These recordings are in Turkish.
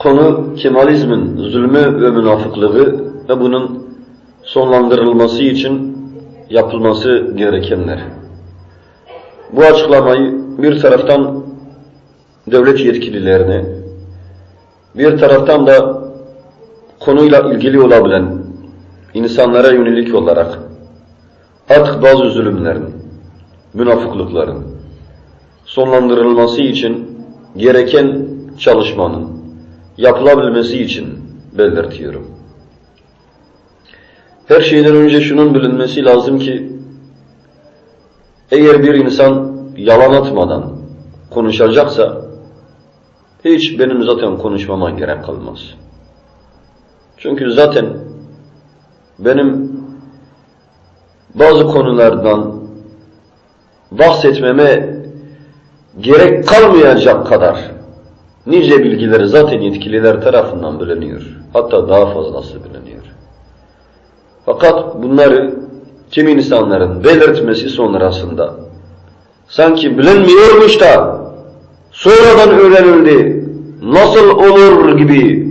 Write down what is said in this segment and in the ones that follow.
Konu Kemalizmin zulmü ve münafıklığı ve bunun sonlandırılması için yapılması gerekenler. Bu açıklamayı bir taraftan devlet yetkililerine, bir taraftan da konuyla ilgili olabilen insanlara yönelik olarak artık bazı zulümlerin, münafıklıkların sonlandırılması için gereken çalışmanın yapılabilmesi için belirtiyorum. Her şeyden önce şunun bilinmesi lazım ki eğer bir insan yalan atmadan konuşacaksa hiç benim zaten konuşmama gerek kalmaz. Çünkü zaten benim bazı konulardan bahsetmeme gerek kalmayacak kadar nice bilgileri zaten yetkililer tarafından biliniyor. Hatta daha fazlası biliniyor. Fakat bunları kim insanların belirtmesi sonrasında sanki bilinmiyormuş da sonradan öğrenildi, nasıl olur gibi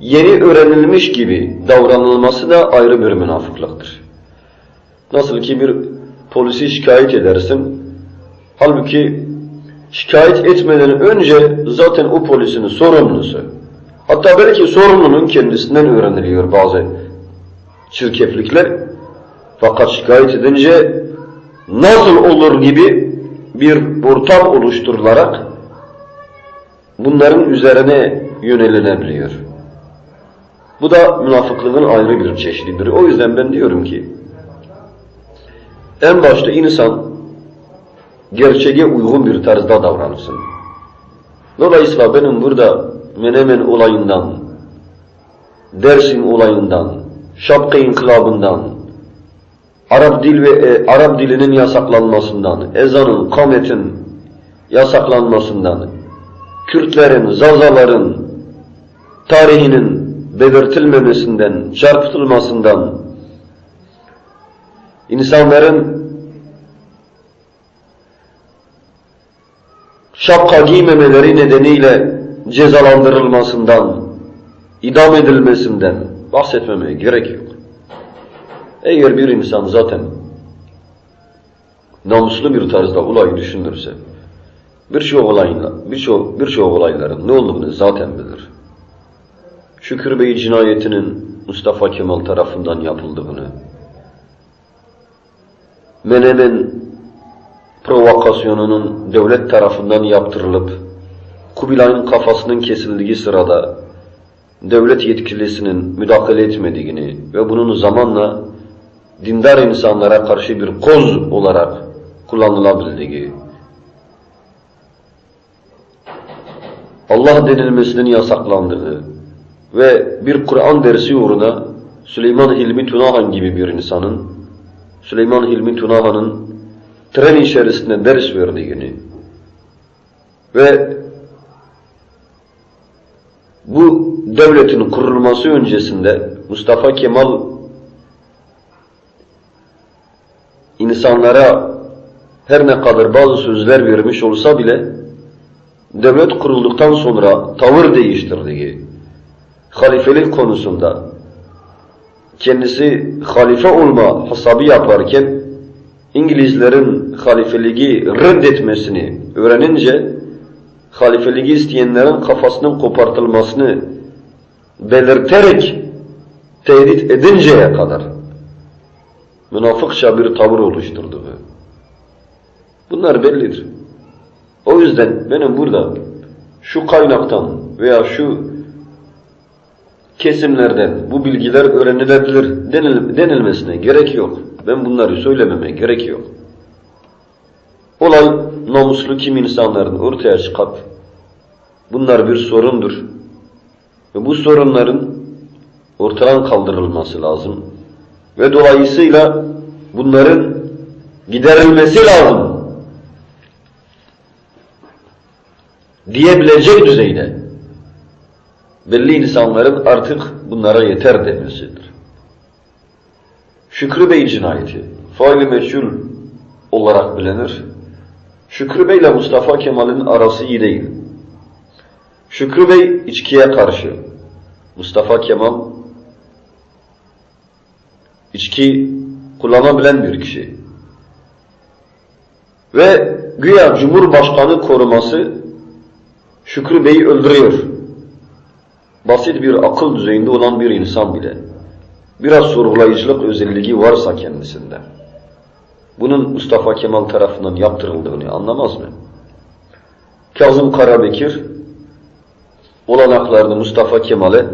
yeni öğrenilmiş gibi davranılması da ayrı bir münafıklıktır. Nasıl ki bir polisi şikayet edersin, halbuki şikayet etmeden önce zaten o polisin sorumlusu, hatta belki sorumlunun kendisinden öğreniliyor bazı çirkeflikler, fakat şikayet edince nasıl olur gibi bir ortam oluşturularak bunların üzerine yönelilebiliyor. Bu da münafıklığın ayrı bir çeşididir. O yüzden ben diyorum ki en başta insan gerçeğe uygun bir tarzda davranırsın. Dolayısıyla benim burada Menemen olayından, Dersim olayından, Şapka inkılabından, Arap dil ve e, Arap dilinin yasaklanmasından, ezanın, kametin yasaklanmasından, Kürtlerin, Zazaların tarihinin belirtilmemesinden, çarpıtılmasından, insanların şapka giymemeleri nedeniyle cezalandırılmasından, idam edilmesinden bahsetmemeye gerek yok. Eğer bir insan zaten namuslu bir tarzda olayı düşünürse, birçok olayla, birçok birçok olayların ne olduğunu zaten bilir. Şükür Bey cinayetinin Mustafa Kemal tarafından yapıldığını, Menemen provokasyonunun devlet tarafından yaptırılıp, Kubilay'ın kafasının kesildiği sırada devlet yetkilisinin müdahale etmediğini ve bunun zamanla dindar insanlara karşı bir koz olarak kullanılabildiği, Allah denilmesinin yasaklandığı ve bir Kur'an dersi uğruna Süleyman Hilmi Tunahan gibi bir insanın, Süleyman Hilmi Tunahan'ın tren içerisinde ders verdiğini ve bu devletin kurulması öncesinde Mustafa Kemal insanlara her ne kadar bazı sözler vermiş olsa bile devlet kurulduktan sonra tavır değiştirdiği halifelik konusunda kendisi halife olma hesabı yaparken İngilizlerin halifeliği reddetmesini öğrenince halifeliği isteyenlerin kafasının kopartılmasını belirterek tehdit edinceye kadar münafıkça bir tavır oluşturdu. Bunlar bellidir. O yüzden benim burada şu kaynaktan veya şu kesimlerden bu bilgiler öğrenilebilir denil, denilmesine gerek yok. Ben bunları söylememe gerek yok. Olay namuslu kim insanların ortaya çıkıp bunlar bir sorundur. Ve bu sorunların ortadan kaldırılması lazım. Ve dolayısıyla bunların giderilmesi lazım. Diyebilecek düzeyde belli insanların artık bunlara yeter demesidir. Şükrü Bey cinayeti faili meçhul olarak bilinir. Şükrü Bey ile Mustafa Kemal'in arası iyi değil. Şükrü Bey içkiye karşı. Mustafa Kemal içki kullanabilen bir kişi. Ve güya Cumhurbaşkanı koruması Şükrü Bey'i öldürüyor. Basit bir akıl düzeyinde olan bir insan bile. Biraz sorgulayıcılık özelliği varsa kendisinde. Bunun Mustafa Kemal tarafından yaptırıldığını anlamaz mı? Kazım Karabekir olanaklarını Mustafa Kemal'e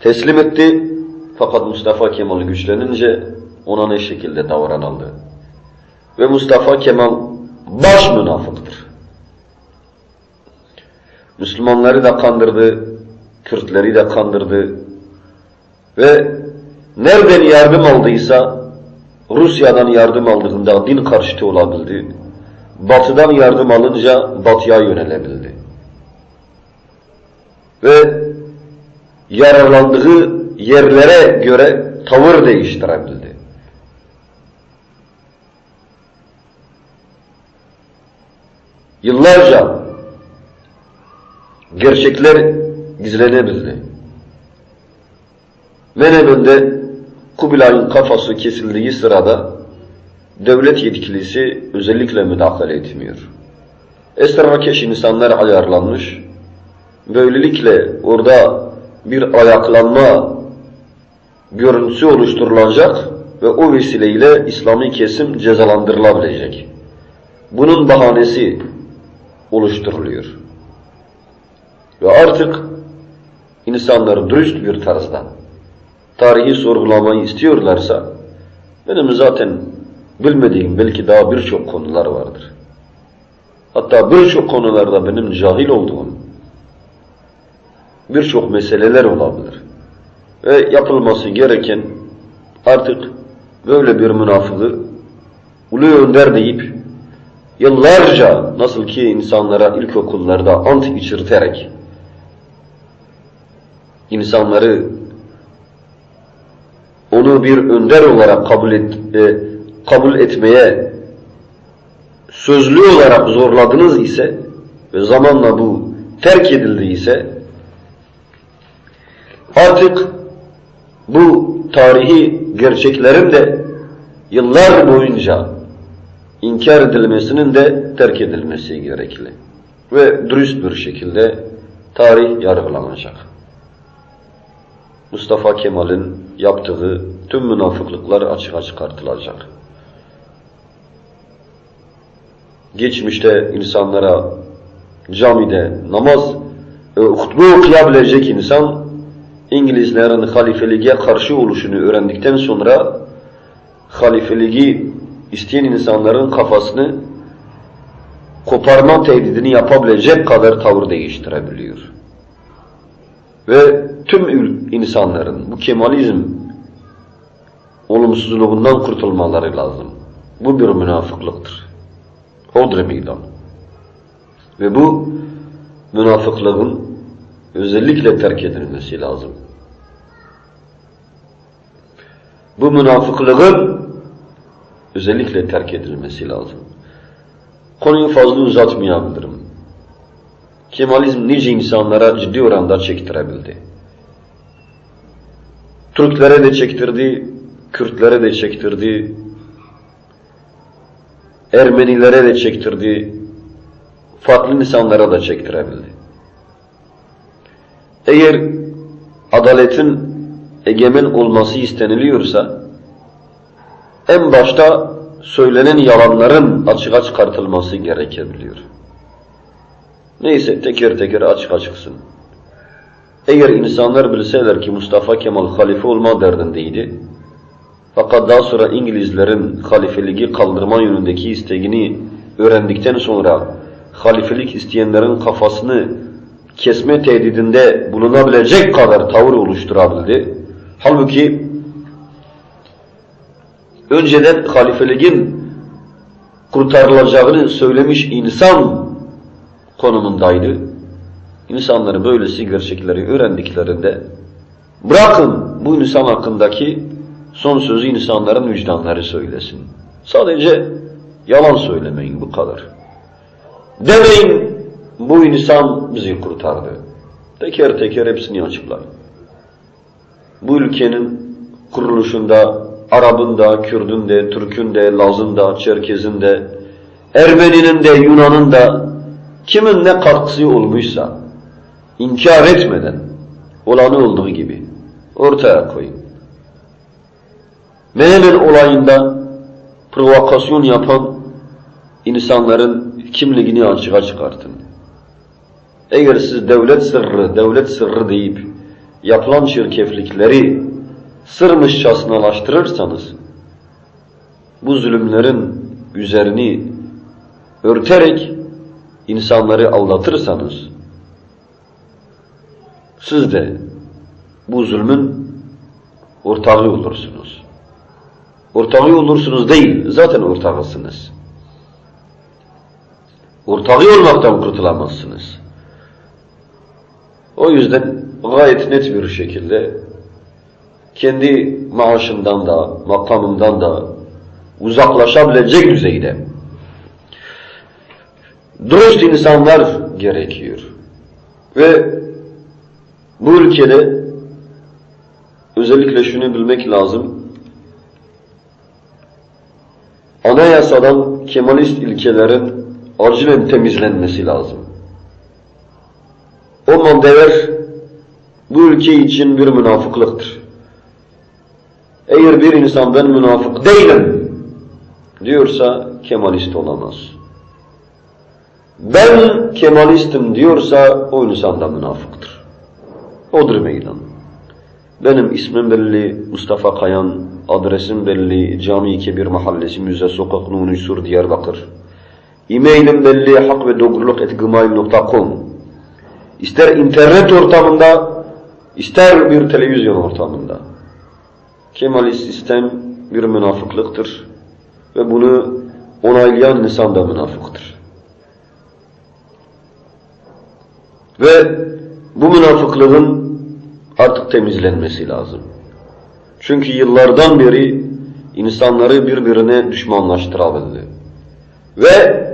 teslim etti. Fakat Mustafa Kemal güçlenince ona ne şekilde davranıldı. Ve Mustafa Kemal baş münafıktır. Müslümanları da kandırdı, Kürtleri de kandırdı. Ve nereden yardım aldıysa Rusya'dan yardım aldığında din karşıtı olabildi. Batıdan yardım alınca batıya yönelebildi. Ve yararlandığı yerlere göre tavır değiştirebildi. Yıllarca gerçekler gizlenebildi. Menemen'de Kubilay'ın kafası kesildiği sırada devlet yetkilisi özellikle müdahale etmiyor. Esrakeş insanlar ayarlanmış. Böylelikle orada bir ayaklanma görüntüsü oluşturulacak ve o vesileyle İslami kesim cezalandırılabilecek. Bunun bahanesi oluşturuluyor. Ve artık insanlar dürüst bir tarzda tarihi sorgulamayı istiyorlarsa benim zaten bilmediğim belki daha birçok konular vardır. Hatta birçok konularda benim cahil olduğum birçok meseleler olabilir. Ve yapılması gereken artık böyle bir münafığı ulu önder deyip yıllarca nasıl ki insanlara ilkokullarda ant içirterek insanları onu bir önder olarak kabul, et, e, kabul etmeye sözlü olarak zorladınız ise ve zamanla bu terk edildi ise artık bu tarihi gerçeklerin de yıllar boyunca inkar edilmesinin de terk edilmesi gerekli. Ve dürüst bir şekilde tarih yargılanacak. Mustafa Kemal'in yaptığı tüm münafıklıklar açığa çıkartılacak. Geçmişte insanlara camide namaz e, hutbe okuyabilecek insan İngilizlerin halifeliğe karşı oluşunu öğrendikten sonra halifeliği isteyen insanların kafasını koparma tehdidini yapabilecek kadar tavır değiştirebiliyor. Ve tüm insanların bu Kemalizm olumsuzluğundan kurtulmaları lazım. Bu bir münafıklıktır. Hodri meydan. Ve bu münafıklığın özellikle terk edilmesi lazım. Bu münafıklığın özellikle terk edilmesi lazım. Konuyu fazla uzatmayabilirim. Kemalizm nice insanlara ciddi oranda çektirebildi. Türklere de çektirdi, Kürtlere de çektirdi, Ermenilere de çektirdi, farklı insanlara da çektirebildi. Eğer adaletin egemen olması isteniliyorsa en başta söylenen yalanların açığa çıkartılması gerekebiliyor. Neyse teker teker açık açıksın. Eğer insanlar bilseler ki Mustafa Kemal halife olma derdindeydi, fakat daha sonra İngilizlerin halifeliği kaldırma yönündeki isteğini öğrendikten sonra halifelik isteyenlerin kafasını kesme tehdidinde bulunabilecek kadar tavır oluşturabildi. Halbuki önceden halifeliğin kurtarılacağını söylemiş insan konumundaydı. İnsanları böylesi gerçekleri öğrendiklerinde bırakın bu insan hakkındaki son sözü insanların vicdanları söylesin. Sadece yalan söylemeyin bu kadar. Demeyin bu insan bizi kurtardı. Teker teker hepsini açıklar. Bu ülkenin kuruluşunda Arap'ın da, Kürd'ün de, Türk'ün de, Laz'ın da, Çerkez'in de, Ermeni'nin de, Yunan'ın da kimin ne katkısı olmuşsa inkar etmeden olanı olduğu gibi ortaya koyun. Menemen olayında provokasyon yapan insanların kimliğini açığa çıkartın. Eğer siz devlet sırrı, devlet sırrı deyip yapılan şirkeflikleri sırmışçasınalaştırırsanız bu zulümlerin üzerini örterek insanları aldatırsanız siz de bu zulmün ortağı olursunuz. Ortağı olursunuz değil, zaten ortağısınız. Ortağı olmaktan kurtulamazsınız. O yüzden gayet net bir şekilde kendi maaşından da, makamından da uzaklaşabilecek düzeyde dürüst insanlar gerekiyor. Ve bu ülkede özellikle şunu bilmek lazım. Anayasadan Kemalist ilkelerin acilen temizlenmesi lazım. O maddeler bu ülke için bir münafıklıktır. Eğer bir insan ben münafık değilim diyorsa Kemalist olamaz. Ben Kemalistim diyorsa o insan da münafıktır. Odur meydan. Benim ismim belli, Mustafa Kayan, adresim belli, Cami Kebir Mahallesi, Müze Sokak, Nuni Sur, Diyarbakır. E-mailim belli, hak ve doğruluk etgmail.com İster internet ortamında, ister bir televizyon ortamında. Kemalist sistem bir münafıklıktır ve bunu onaylayan insan da münafıktır. Ve bu münafıklığın artık temizlenmesi lazım. Çünkü yıllardan beri insanları birbirine düşmanlaştırabildi. Ve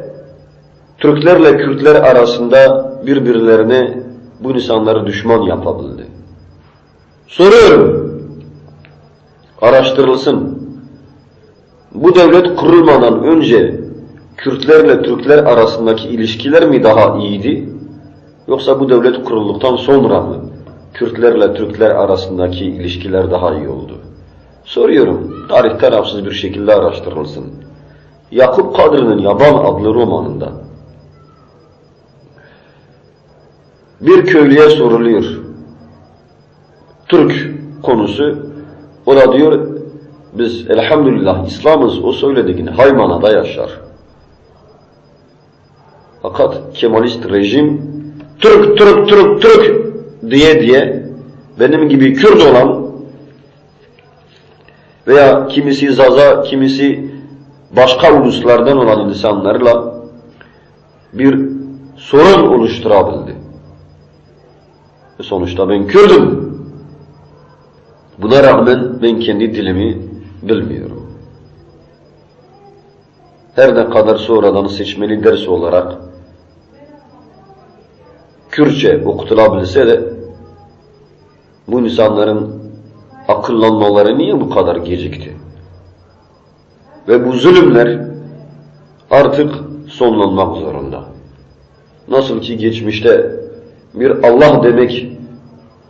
Türklerle Kürtler arasında birbirlerine bu insanları düşman yapabildi. Soruyorum, araştırılsın. Bu devlet kurulmadan önce Kürtlerle Türkler arasındaki ilişkiler mi daha iyiydi? Yoksa bu devlet kurulduktan sonra mı Kürtlerle Türkler arasındaki ilişkiler daha iyi oldu? Soruyorum, tarih tarafsız bir şekilde araştırılsın. Yakup Kadri'nin Yaban adlı romanında bir köylüye soruluyor. Türk konusu. O da diyor biz elhamdülillah İslam'ız o söylediğini Haymana'da yaşar. Fakat Kemalist rejim Türk, Türk, Türk, Türk diye diye benim gibi Kürt olan veya kimisi Zaza, kimisi başka uluslardan olan insanlarla bir sorun oluşturabildi. Sonuçta ben Kürdüm. Buna rağmen ben kendi dilimi bilmiyorum. Her ne kadar sonradan seçmeli ders olarak Kürtçe okutulabilse de bu insanların akıllanmaları niye bu kadar gecikti? Ve bu zulümler artık sonlanmak zorunda. Nasıl ki geçmişte bir Allah demek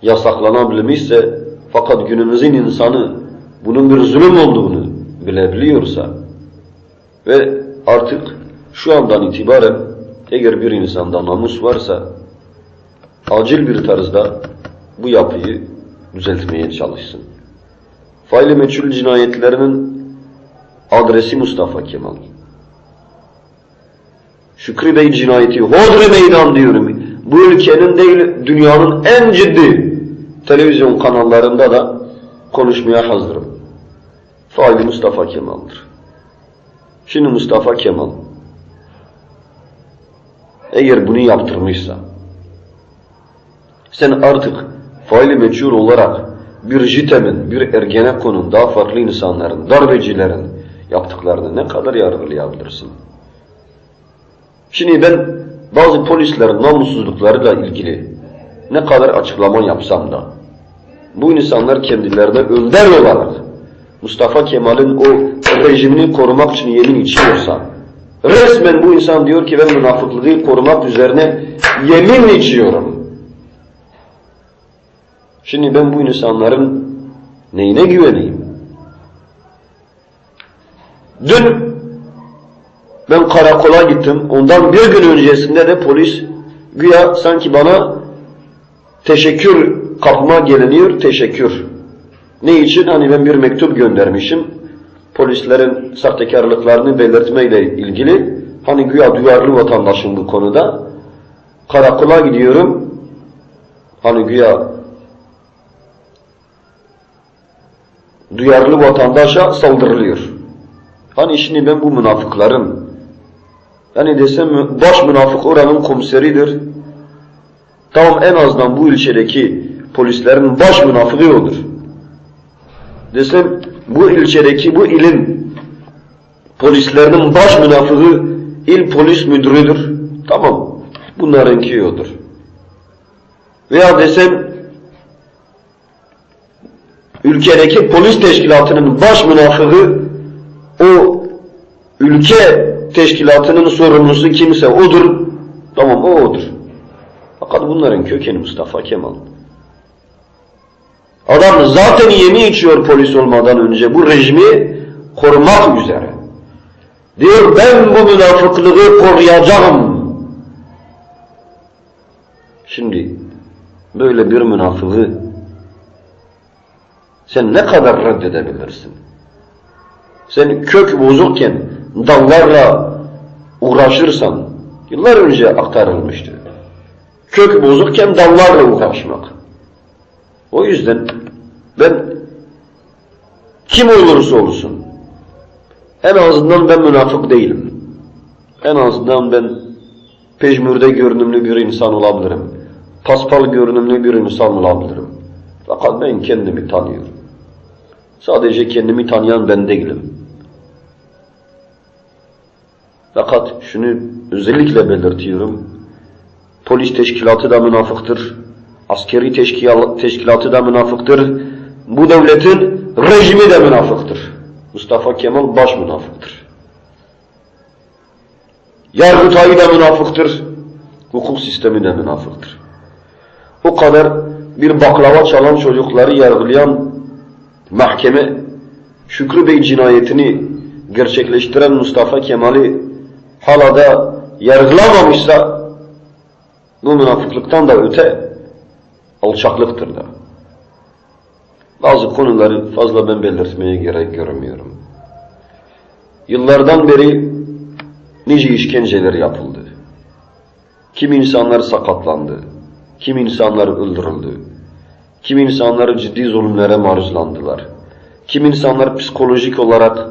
yasaklanabilmişse fakat günümüzün insanı bunun bir zulüm olduğunu bilebiliyorsa ve artık şu andan itibaren eğer bir insanda namus varsa acil bir tarzda bu yapıyı düzeltmeye çalışsın. Faili meçhul cinayetlerinin adresi Mustafa Kemal. Şükrü Bey cinayeti Hodri meydan diyorum. Bu ülkenin değil dünyanın en ciddi televizyon kanallarında da konuşmaya hazırım. Faili Mustafa Kemal'dır. Şimdi Mustafa Kemal eğer bunu yaptırmışsa sen artık faili meçhul olarak bir JITEM'in, bir Ergenekon'un, daha farklı insanların, darbecilerin yaptıklarını ne kadar yargılayabilirsin? Şimdi ben bazı polislerin namussuzluklarıyla ilgili ne kadar açıklama yapsam da bu insanlar kendilerine önder olarak Mustafa Kemal'in o rejimini korumak için yemin içiyorsa resmen bu insan diyor ki ben münafıklığı korumak üzerine yemin içiyorum. Şimdi ben bu insanların neyine güveneyim? Dün ben karakola gittim. Ondan bir gün öncesinde de polis güya sanki bana teşekkür kapıma geliniyor, teşekkür. Ne için? Hani ben bir mektup göndermişim. Polislerin sahtekarlıklarını belirtmeyle ilgili. Hani güya duyarlı vatandaşım bu konuda. Karakola gidiyorum. Hani güya duyarlı vatandaşa saldırılıyor. Hani şimdi ben bu münafıkların yani desem baş münafık oranın komiseridir. Tamam en azından bu ilçedeki polislerin baş münafığı odur. Desem bu ilçedeki bu ilin polislerinin baş münafığı il polis müdürüdür. Tamam bunlarınki odur. Veya desem ülkedeki polis teşkilatının baş münafığı o ülke teşkilatının sorumlusu kimse odur. Tamam o odur. Fakat bunların kökeni Mustafa Kemal. Adam zaten yeni içiyor polis olmadan önce bu rejimi korumak üzere. Diyor ben bu münafıklığı koruyacağım. Şimdi böyle bir münafığı sen ne kadar reddedebilirsin? Sen kök bozukken dallarla uğraşırsan, yıllar önce aktarılmıştı. Kök bozukken dallarla uğraşmak. O yüzden ben kim olursa olsun en azından ben münafık değilim. En azından ben pejmürde görünümlü bir insan olabilirim. Paspal görünümlü bir insan olabilirim. Fakat ben kendimi tanıyorum. Sadece kendimi tanıyan ben değilim. Fakat şunu özellikle belirtiyorum. Polis teşkilatı da münafıktır. Askeri teşkilatı da münafıktır. Bu devletin rejimi de münafıktır. Mustafa Kemal baş münafıktır. Yargıtayı da münafıktır. Hukuk sistemi de münafıktır. O kadar bir baklava çalan çocukları yargılayan mahkeme Şükrü Bey cinayetini gerçekleştiren Mustafa Kemal'i hala da yargılamamışsa bu münafıklıktan da öte alçaklıktır da. Bazı konuları fazla ben belirtmeye gerek görmüyorum. Yıllardan beri nice işkenceler yapıldı. Kim insanlar sakatlandı, kim insanlar öldürüldü, kim insanlar ciddi zulümlere maruzlandılar, kim insanlar psikolojik olarak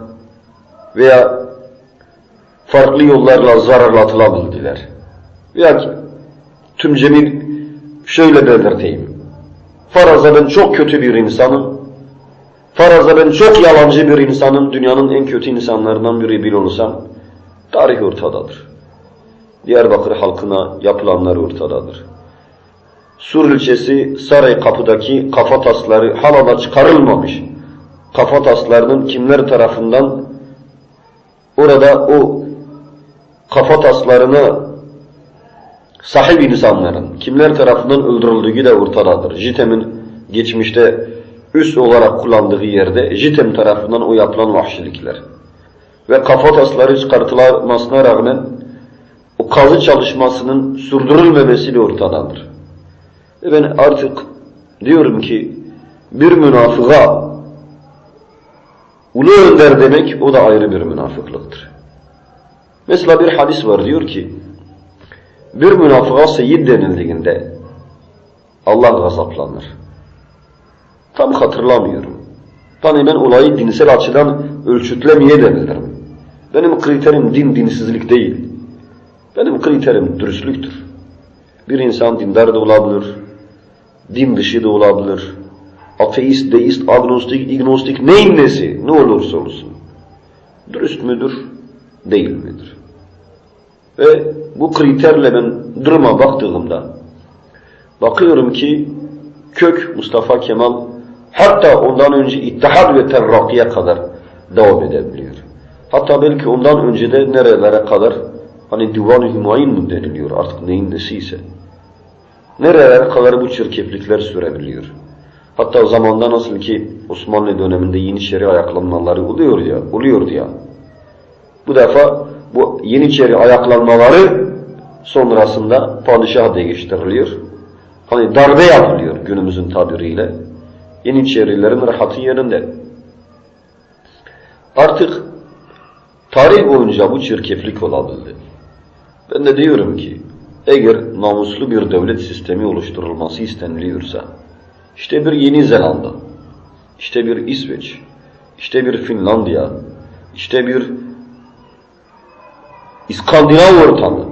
veya farklı yollarla zararlatılabildiler. Veya tüm cemil şöyle belirteyim. Faraza ben çok kötü bir insanım. Faraza ben çok yalancı bir insanım. Dünyanın en kötü insanlarından biri bile olsam tarih ortadadır. Diyarbakır halkına yapılanlar ortadadır. Sur ilçesi Saray kapıdaki kafa tasları hala da çıkarılmamış. Kafa taslarının kimler tarafından orada o kafa taslarına sahip insanların kimler tarafından öldürüldüğü de ortadadır. JITEM'in geçmişte üst olarak kullandığı yerde JITEM tarafından o yapılan vahşilikler ve kafa tasları çıkartılmasına rağmen o kazı çalışmasının sürdürülmemesiyle ortadadır. Ve ben artık diyorum ki bir münafığa ulu önder demek o da ayrı bir münafıklıktır. Mesela bir hadis var diyor ki bir münafığa seyyid denildiğinde Allah gazaplanır. Tam hatırlamıyorum. Yani ben olayı dinsel açıdan ölçütlemeye denilirim. Benim kriterim din dinsizlik değil. Benim kriterim dürüstlüktür. Bir insan dindar da olabilir, din dışı da olabilir, ateist, deist, agnostik, ignostik, neyin nesi, ne olursa olsun. Dürüst müdür, değil midir? Ve bu kriterle ben duruma baktığımda bakıyorum ki kök Mustafa Kemal hatta ondan önce İttihad ve Terrakiye kadar devam edebiliyor. Hatta belki ondan önce de nerelere kadar hani Divan-ı Hümayun mu deniliyor artık neyin nesiyse. Nerelere kadar bu çirkeflikler sürebiliyor. Hatta zamanda nasıl ki Osmanlı döneminde Yeniçeri ayaklanmaları oluyor ya, oluyordu ya. Bu defa bu Yeniçeri ayaklanmaları sonrasında padişah değiştiriliyor. Hani darbe yapılıyor günümüzün tabiriyle. Yeniçerilerin rahatı yerinde. Artık tarih boyunca bu çirkeflik olabildi. Ben de diyorum ki eğer namuslu bir devlet sistemi oluşturulması isteniliyorsa işte bir Yeni Zelanda, işte bir İsveç, işte bir Finlandiya, işte bir İskandinav ortamı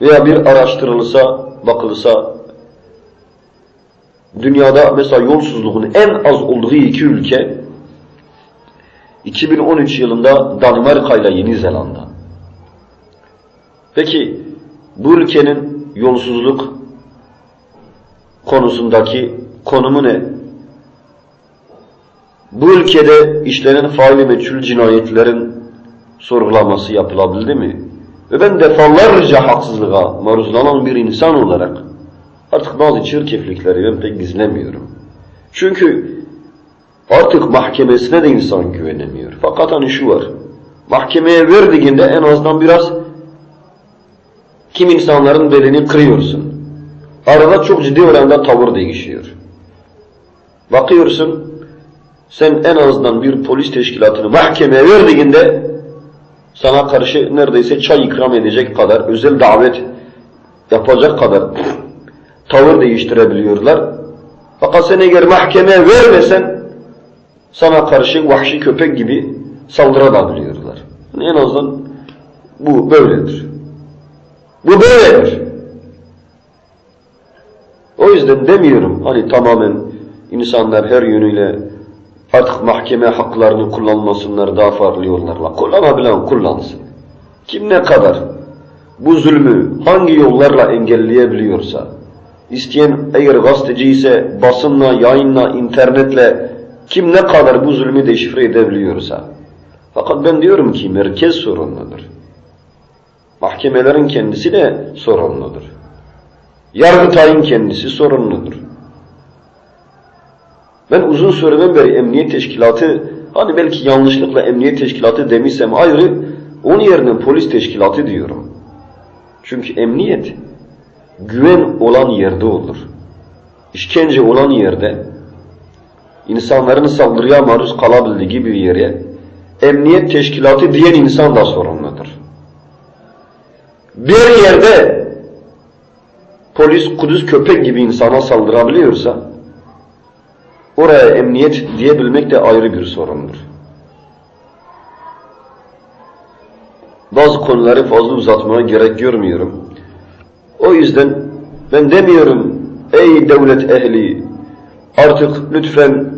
veya bir araştırılsa, bakılsa dünyada mesela yolsuzluğun en az olduğu iki ülke 2013 yılında Danimarka ile Yeni Zelanda. Peki bu ülkenin yolsuzluk konusundaki konumu ne? Bu ülkede işlenen faili meçhul cinayetlerin sorgulaması yapılabildi mi? Ve ben defalarca haksızlığa maruzlanan bir insan olarak artık bazı çirkeflikleri ben pek gizlemiyorum. Çünkü artık mahkemesine de insan güvenemiyor. Fakat hani şu var, mahkemeye verdiğinde en azından biraz kim insanların belini kırıyorsun. Arada çok ciddi oranda tavır değişiyor. Bakıyorsun, sen en azından bir polis teşkilatını mahkemeye verdiğinde sana karşı neredeyse çay ikram edecek kadar, özel davet yapacak kadar tavır değiştirebiliyorlar. Fakat sen eğer mahkemeye vermesen sana karşı vahşi köpek gibi saldırabiliyorlar. En azından bu böyledir. Bu böyledir. O yüzden demiyorum hani tamamen insanlar her yönüyle artık mahkeme haklarını kullanmasınlar daha farklı yollarla. Kullanabilen kullansın. Kim ne kadar bu zulmü hangi yollarla engelleyebiliyorsa, isteyen eğer gazeteci ise basınla, yayınla, internetle kim ne kadar bu zulmü deşifre edebiliyorsa. Fakat ben diyorum ki merkez sorumludur. Mahkemelerin kendisi de sorumludur. Yargıtay'ın kendisi sorumludur. Ben uzun süreden beri emniyet teşkilatı, hani belki yanlışlıkla emniyet teşkilatı demişsem ayrı, onun yerine polis teşkilatı diyorum. Çünkü emniyet, güven olan yerde olur. İşkence olan yerde, insanların saldırıya maruz kalabildiği bir yere, emniyet teşkilatı diyen insan da sorumludur. Bir yerde polis kuduz köpek gibi insana saldırabiliyorsa oraya emniyet diyebilmek de ayrı bir sorundur. Bazı konuları fazla uzatmaya gerek görmüyorum. O yüzden ben demiyorum ey devlet ehli artık lütfen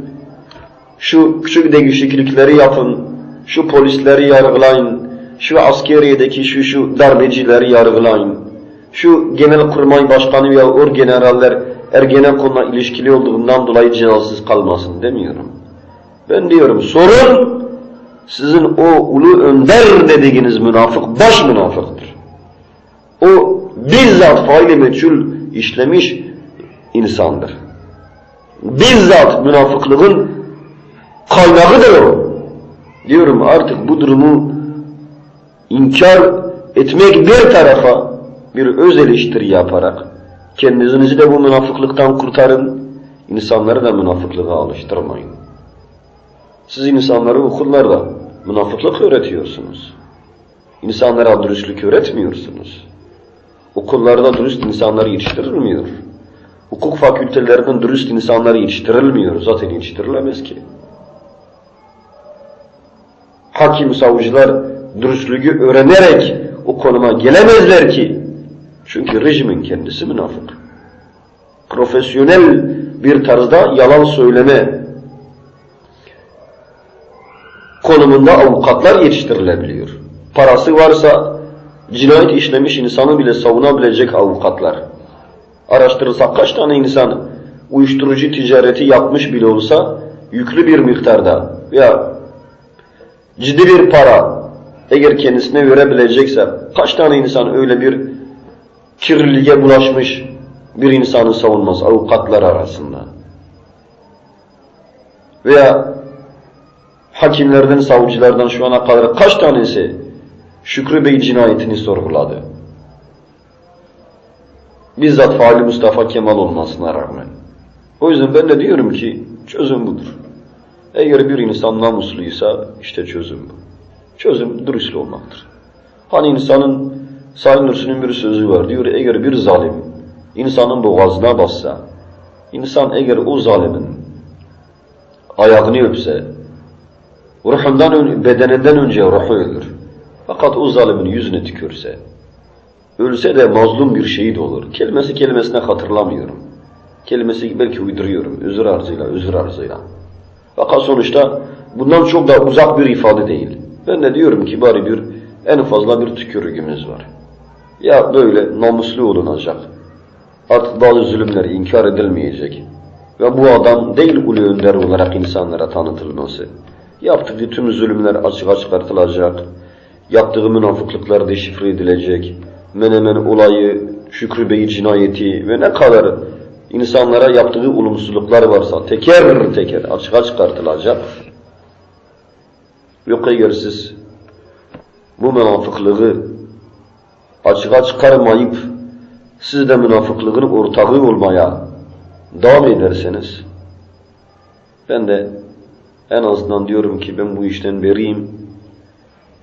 şu küçük değişiklikleri yapın, şu polisleri yargılayın, şu askeriyedeki şu şu darbecileri yargılayın, şu genelkurmay başkanı veya or generaller Ergenekon'la ilişkili olduğundan dolayı cenazesiz kalmasın demiyorum. Ben diyorum sorun sizin o ulu önder dediğiniz münafık baş münafıktır. O bizzat faili meçhul işlemiş insandır. Bizzat münafıklığın kaynağıdır o. Diyorum artık bu durumu inkar etmek bir tarafa bir öz eleştiri yaparak kendinizi de bu münafıklıktan kurtarın, insanları da münafıklığa alıştırmayın. Siz insanları okullarda münafıklık öğretiyorsunuz. İnsanlara dürüstlük öğretmiyorsunuz. Okullarda dürüst insanlar yetiştirilmiyor. Hukuk fakültelerinden dürüst insanlar yetiştirilmiyor. Zaten yetiştirilemez ki. Hakim, savcılar dürüstlüğü öğrenerek o konuma gelemezler ki. Çünkü rejimin kendisi münafık. Profesyonel bir tarzda yalan söyleme konumunda avukatlar yetiştirilebiliyor. Parası varsa cinayet işlemiş insanı bile savunabilecek avukatlar. Araştırırsak kaç tane insan uyuşturucu ticareti yapmış bile olsa yüklü bir miktarda veya ciddi bir para eğer kendisine verebilecekse kaç tane insan öyle bir kirliliğe bulaşmış bir insanı savunmaz avukatlar arasında. Veya hakimlerden, savcılardan şu ana kadar kaç tanesi Şükrü Bey cinayetini sorguladı? Bizzat faali Mustafa Kemal olmasına rağmen. O yüzden ben de diyorum ki çözüm budur. Eğer bir insan namusluysa işte çözüm bu. Çözüm dürüst olmaktır. Hani insanın Sayın Nursi'nin bir sözü var diyor eğer bir zalim insanın boğazına bassa insan eğer o zalimin ayağını öpse ruhundan bedeninden önce ruhu ölür. Fakat o zalimin yüzüne tükürse ölse de mazlum bir şehit olur. Kelimesi kelimesine hatırlamıyorum. Kelimesi belki uyduruyorum. Özür arzıyla, özür arzıyla. Fakat sonuçta bundan çok da uzak bir ifade değil. Ben de diyorum ki bari bir en fazla bir tükürüğümüz var. Ya böyle namuslu olunacak. Artık bazı zulümler inkar edilmeyecek. Ve bu adam değil ulu önder olarak insanlara tanıtılması. Yaptığı tüm zulümler açığa çıkartılacak. Yaptığı münafıklıklar deşifre edilecek. Menemen olayı, Şükrü Bey cinayeti ve ne kadar insanlara yaptığı olumsuzluklar varsa teker teker açığa çıkartılacak. Yok eğer siz bu münafıklığı açığa çıkarmayıp siz de münafıklığın ortağı olmaya devam ederseniz ben de en azından diyorum ki ben bu işten beriyim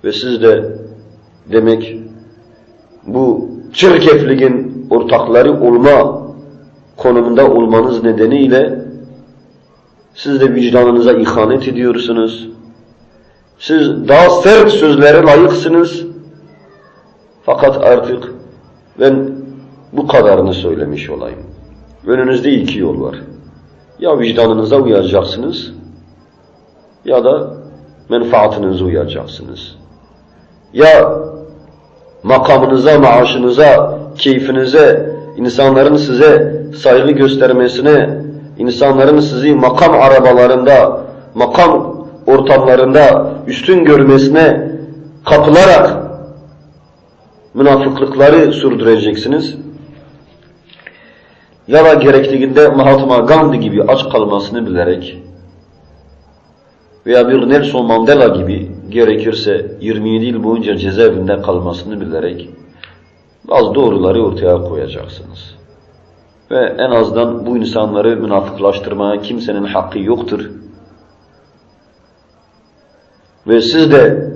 ve siz de demek bu çirkefliğin ortakları olma konumunda olmanız nedeniyle siz de vicdanınıza ihanet ediyorsunuz. Siz daha sert sözlere layıksınız. Fakat artık ben bu kadarını söylemiş olayım. Önünüzde iki yol var. Ya vicdanınıza uyacaksınız ya da menfaatinize uyacaksınız. Ya makamınıza, maaşınıza, keyfinize, insanların size saygı göstermesine, insanların sizi makam arabalarında, makam ortamlarında üstün görmesine kapılarak münafıklıkları sürdüreceksiniz. Ya da gerektiğinde Mahatma Gandhi gibi aç kalmasını bilerek veya bir Nelson Mandela gibi gerekirse 27 yıl boyunca cezaevinde kalmasını bilerek bazı doğruları ortaya koyacaksınız. Ve en azından bu insanları münafıklaştırmaya kimsenin hakkı yoktur. Ve siz de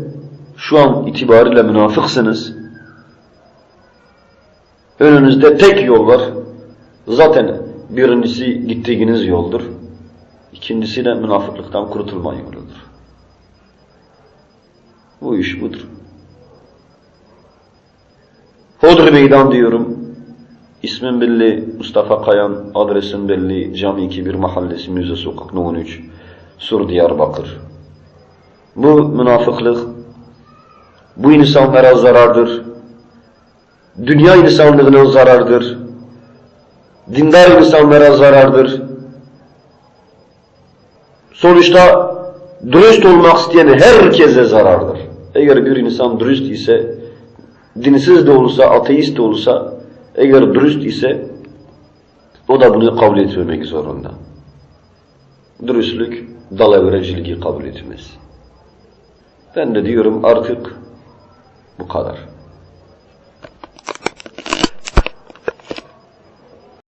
şu an itibariyle münafıksınız. Önünüzde tek yol var. Zaten birincisi gittiğiniz yoldur. İkincisi de münafıklıktan kurtulma yoludur. Bu iş budur. Hodri meydan diyorum. İsmim belli, Mustafa Kayan, adresim belli, Cami 21 Mahallesi, Müze Sokak, No 13, Sur Diyarbakır. Bu münafıklık, bu insanlara zarardır. Dünya insanlığına zarardır. Dindar insanlara zarardır. Sonuçta dürüst olmak isteyen herkese zarardır. Eğer bir insan dürüst ise, dinsiz de olsa, ateist de olsa, eğer dürüst ise o da bunu kabul etmemek zorunda. Dürüstlük dalavericiliği kabul etmez. Ben de diyorum artık bu kadar.